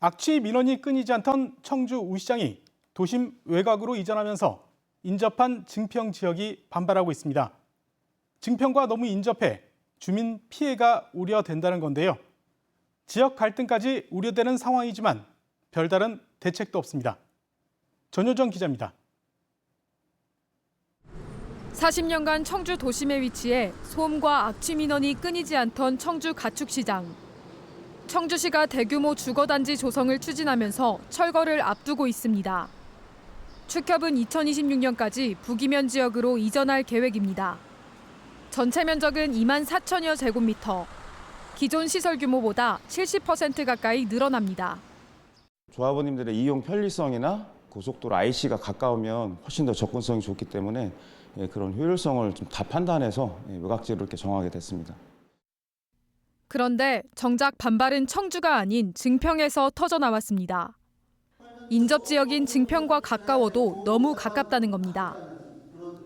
악취 민원이 끊이지 않던 청주 우시장이 도심 외곽으로 이전하면서 인접한 증평 지역이 반발하고 있습니다. 증평과 너무 인접해 주민 피해가 우려된다는 건데요. 지역 갈등까지 우려되는 상황이지만 별다른 대책도 없습니다. 전효정 기자입니다. 40년간 청주 도심에 위치해 소음과 악취 민원이 끊이지 않던 청주 가축시장. 청주시가 대규모 주거단지 조성을 추진하면서 철거를 앞두고 있습니다. 축협은 2026년까지 북이면 지역으로 이전할 계획입니다. 전체 면적은 2만 4천여 제곱미터. 기존 시설 규모보다 70% 가까이 늘어납니다. 조합원님들의 이용 편리성이나 고속도로 IC가 가까우면 훨씬 더 접근성이 좋기 때문에 예, 그런 효율성을 좀 다 판단해서 예, 외곽지를 이렇게 정하게 됐습니다. 그런데 정작 반발은 청주가 아닌 증평에서 터져 나왔습니다. 인접 지역인 증평과 가까워도 너무 가깝다는 겁니다.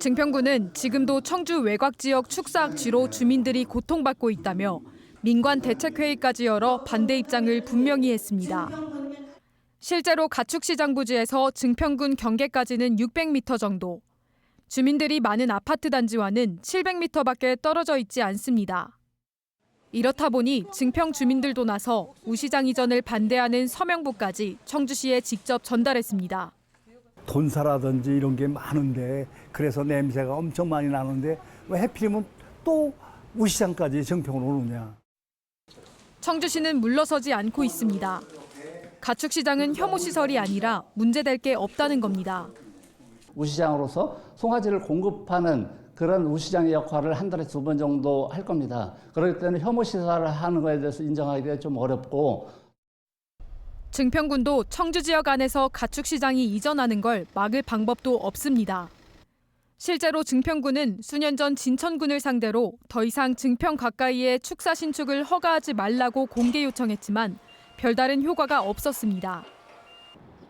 증평구는 지금도 청주 외곽 지역 축사 악취로 주민들이 고통받고 있다며 민관 대책회의까지 열어 반대 입장을 분명히 했습니다. 실제로 가축시장 부지에서 증평군 경계까지는 600m 정도, 주민들이 많은 아파트 단지와는 700m밖에 떨어져 있지 않습니다. 이렇다 보니 증평 주민들도 나서 우시장 이전을 반대하는 서명부까지 청주시에 직접 전달했습니다. 돈사라든지 이런 게 많은데 그래서 냄새가 엄청 많이 나는데 왜 해필이면 또 우시장까지 정평으로 오느냐. 청주시는 물러서지 않고 있습니다. 가축시장은 혐오 시설이 아니라 문제될 게 없다는 겁니다. 우시장으로서 송아지를 공급하는 그런 우시장의 역할을 한 달에 두 번 정도 할 겁니다. 그렇기 때문에 혐오 시설을 하는 것에 대해서 인정하기가 좀 어렵고 증평군도 청주 지역 안에서 가축 시장이 이전하는 걸 막을 방법도 없습니다. 실제로 증평군은 수년 전 진천군을 상대로 더 이상 증평 가까이에 축사 신축을 허가하지 말라고 공개 요청했지만 별다른 효과가 없었습니다.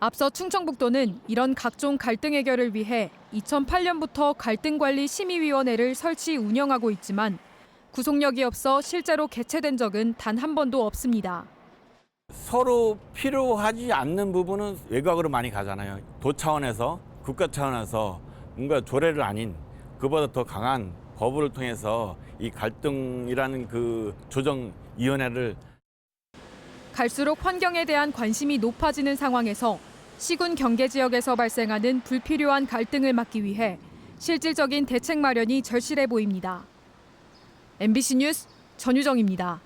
앞서 충청북도는 이런 각종 갈등 해결을 위해 2008년부터 갈등관리심의위원회를 설치 운영하고 있지만 구속력이 없어 실제로 개최된 적은 단 한 번도 없습니다. 서로 필요하지 않는 부분은 외곽으로 많이 가잖아요. 도 차원에서 국가 차원에서 뭔가 조례를 아닌 그보다 더 강한 법을 통해서 이 갈등이라는 그 조정위원회를 갈수록 환경에 대한 관심이 높아지는 상황에서 시군 경계 지역에서 발생하는 불필요한 갈등을 막기 위해 실질적인 대책 마련이 절실해 보입니다. MBC 뉴스 전유정입니다.